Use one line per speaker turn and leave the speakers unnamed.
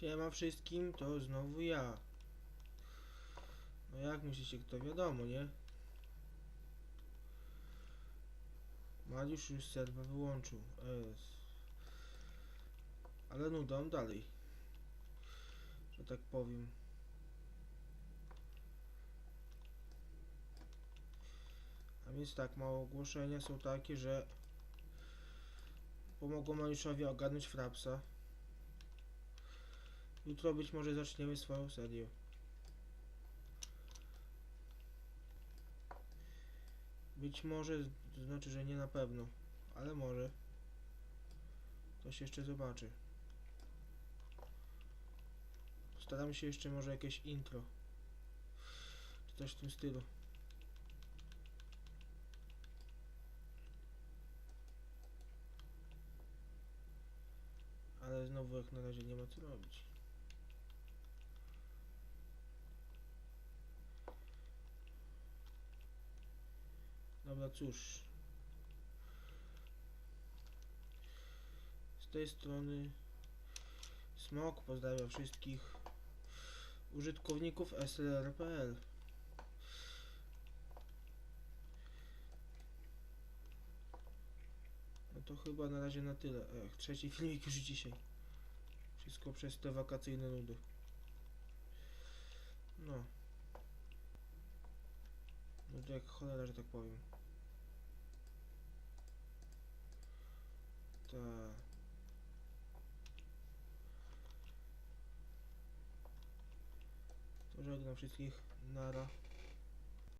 Siema wszystkim, to znowu ja. No jak myślicie, kto wiadomo, nie? Mariusz już serwer wyłączył. Es. Ale nudą dalej. Że tak powiem. A więc tak, małe ogłoszenia są takie, że pomogło Mariuszowi ogarnąć frapsa. Jutro być może zaczniemy swoją serię. Być może, to znaczy, że nie na pewno, ale może. To się jeszcze zobaczy. Staram się jeszcze może jakieś intro. Czy coś w tym stylu. Ale znowu jak na razie nie ma co robić. Dobra, cóż. Z tej strony Smok pozdrawia wszystkich użytkowników SLR.pl No to chyba na razie na tyle. Ech, trzeci filmik już dzisiaj. Wszystko przez te wakacyjne nudy. No. No jak cholera, że tak powiem. Ta. To żegnam wszystkich. Nara.